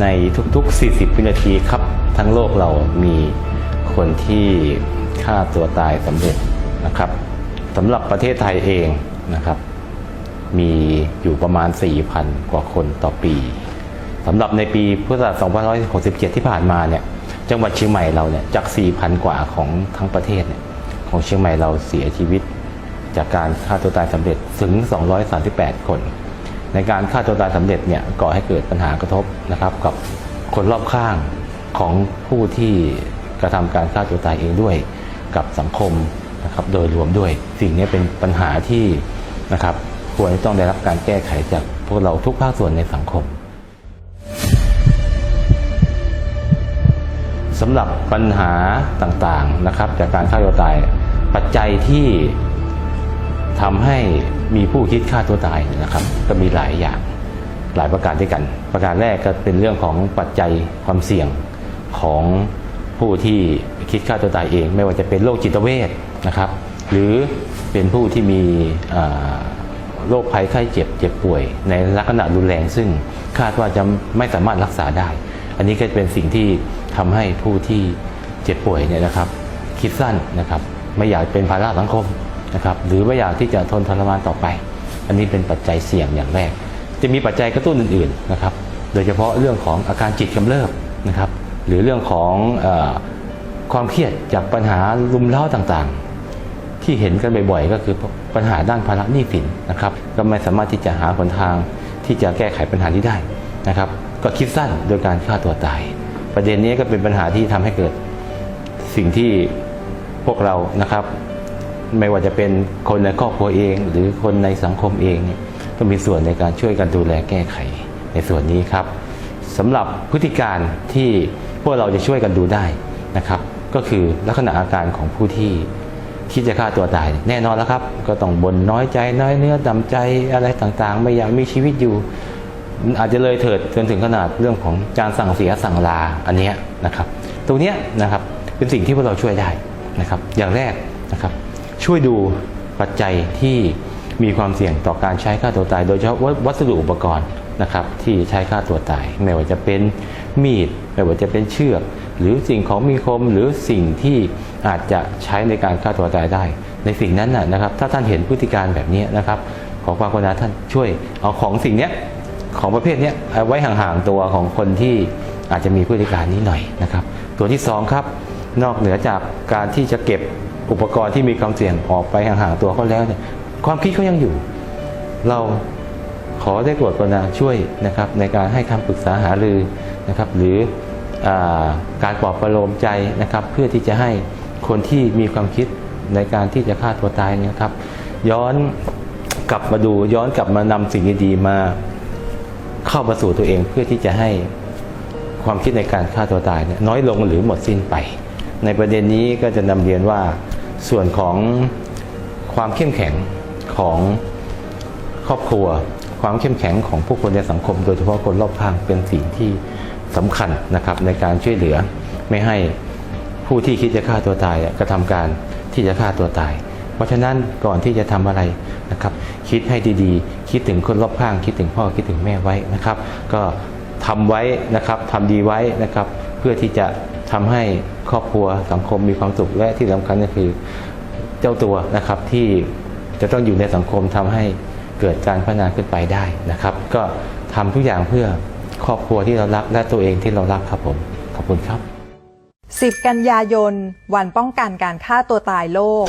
ในทุกๆ 40 วินาทีครับ ทั้งโลกเรามีคนที่ฆ่าตัวตายสำเร็จนะครับสำหรับประเทศไทยเองนะครับ มีอยู่ประมาณ 4,000 กว่าคนต่อปีสำหรับในปีพุทธศักราช2567 ที่ผ่านมาเนี่ยจังหวัดเชียงใหม่เราเนี่ยจาก 4,000 กว่าของทั้งประเทศเนี่ยของเชียงใหม่เราเสียชีวิตจากการฆ่าตัวตายสำเร็จถึง 238 คน ในการฆ่าตัวตายสำเร็จเนี่ยก่อให้เกิดปัญหากระทบนะครับกับคนรอบข้างของผู้ที่กระทำการฆ่าตัวตายเองด้วย กับสังคมนะครับโดยรวมด้วย สิ่งนี้เป็นปัญหาที่นะครับควรจะต้องได้รับการแก้ไขจากพวกเราทุกภาคส่วนในสังคมสำหรับปัญหาต่างๆนะครับจากการฆ่าตัวตายปัจจัยที่ ทำให้มีผู้คิดฆ่าตัวตายนะครับ ก็มีหลายอย่างหลายประการด้วยกัน ประการแรกก็เป็นเรื่องของปัจจัยความเสี่ยงของผู้ที่คิดฆ่าตัวตายเอง ไม่ว่าจะเป็นโรคจิตเวชนะครับ หรือเป็นผู้ที่มีโรคภัยไข้เจ็บเจ็บป่วย ในลักษณะรุนแรง ซึ่งคาดว่าจะไม่สามารถรักษาได้ อันนี้ก็เป็นสิ่งที่ทำให้ผู้ที่เจ็บป่วยเนี่ยนะครับ คิดสั้นนะครับ ไม่อยากเป็นภาระสังคม นะครับหรือไม่อยากที่จะทนทรมานต่อไป อันนี้เป็นปัจจัยเสี่ยงอย่างแรก จะมีปัจจัยกระตุ้นอื่นๆนะครับโดยเฉพาะเรื่องของอาการจิตกำเริบนะครับหรือเรื่องของอความเครียดจากปัญหารุมเร้าต่างๆ ที่เห็นกันบ่อยๆ ก็คือปัญหาด้านภาระหนี้สินนะครับก็ไม่สามารถที่จะหาหนทางที่จะแก้ไขปัญหานี้ได้นะครับก็คิดสั้นโดยการฆ่าตัวตาย ประเด็นนี้ก็เป็นปัญหาที่ทำให้เกิดสิ่งที่พวกเรานะครับ ไม่ว่าจะเป็นคนในครอบครัวเอง หรือคนในสังคมเองเนี่ยก็มีส่วนในการช่วยกันดูแลแก้ไขในส่วนนี้ครับสำหรับพฤติการที่พวกเราจะช่วยกันดูได้นะครับ ก็คือลักษณะอาการของผู้ที่คิดจะฆ่าตัวตายแน่นอนแล้วครับ ก็ต้องบนน้อยใจน้อยเนื้อดำใจอะไรต่างๆ ไม่อยากมีชีวิตอยู่ อาจจะเลยเถิดจนถึงขนาดเรื่องของการสั่งเสียสั่งลาอันนี้นะครับ ตรงนี้นะครับเป็นสิ่งที่พวกเราช่วยได้นะครับ อย่างแรกนะครับ ช่วยดูปัจจัยที่มีความเสี่ยงต่อการใช้ฆ่าตัวตาย โดยเฉพาะวัสดุอุปกรณ์นะครับที่ใช้ฆ่าตัวตาย ไม่ว่าจะเป็นมีด ไม่ว่าจะเป็นเชือก หรือสิ่งของมีคมหรือสิ่งที่อาจจะใช้ในการฆ่าตัวตายได้ ในสิ่งนั้นนะครับ ถ้าท่านเห็นพฤติการแบบนี้นะครับ ขอความกรุณาท่านช่วยเอาของสิ่งนี้ของประเภทนี้ไว้ห่างๆตัวของคนที่อาจจะมีพฤติการนี้หน่อยนะครับ ตัวที่สองครับนอกเหนือจากการที่จะเก็บ อุปกรณ์ที่มีความเสี่ยงออกไปห่างๆตัวเขาแล้วเนี่ยความคิดเขายังอยู่ เราขอได้โปรดกรุณาช่วยนะครับในการให้คำปรึกษาหารือนะครับ หรืออการปลอบประโลมใจนะครับ เพื่อที่จะให้คนที่มีความคิดในการที่จะฆ่าตัวตายเนี่ยครับ ย้อนกลับมาดูย้อนกลับมานำสิ่งดีๆมาเข้ามาสู่ตัวเองเพื่อที่จะให้ความคิดในการฆ่าตัวตายเนี่ยน้อยลงหรือหมดสิ้นไป ในประเด็นนี้ก็จะนำเรียนว่า ส่วนของความเข้มแข็งของครอบครัว ความเข้มแข็งของผู้คนในสังคม โดยเฉพาะคนรอบข้างเป็นสิ่งที่สำคัญนะครับในการช่วยเหลือไม่ให้ผู้ที่คิดจะฆ่าตัวตายกระทำการที่จะฆ่าตัวตาย เพราะฉะนั้นก่อนที่จะทำอะไรนะครับ คิดให้ดีๆ คิดถึงคนรอบข้าง คิดถึงพ่อคิดถึงแม่ไว้นะครับ ก็ทำไว้นะครับทำดีไว้นะครับ เพื่อที่จะ ทำให้ครอบครัวสังคมมีความสุขและที่สำคัญก็คือเจ้าตัวนะครับที่จะต้องอยู่ในสังคมทำให้เกิดการพัฒนาขึ้นไปได้นะครับ ก็ทำทุกอย่างเพื่อครอบครัวที่เรารักและตัวเองที่เรารักครับผมขอบคุณครับ 10 กันยายน วันป้องกันการฆ่าตัวตายโลก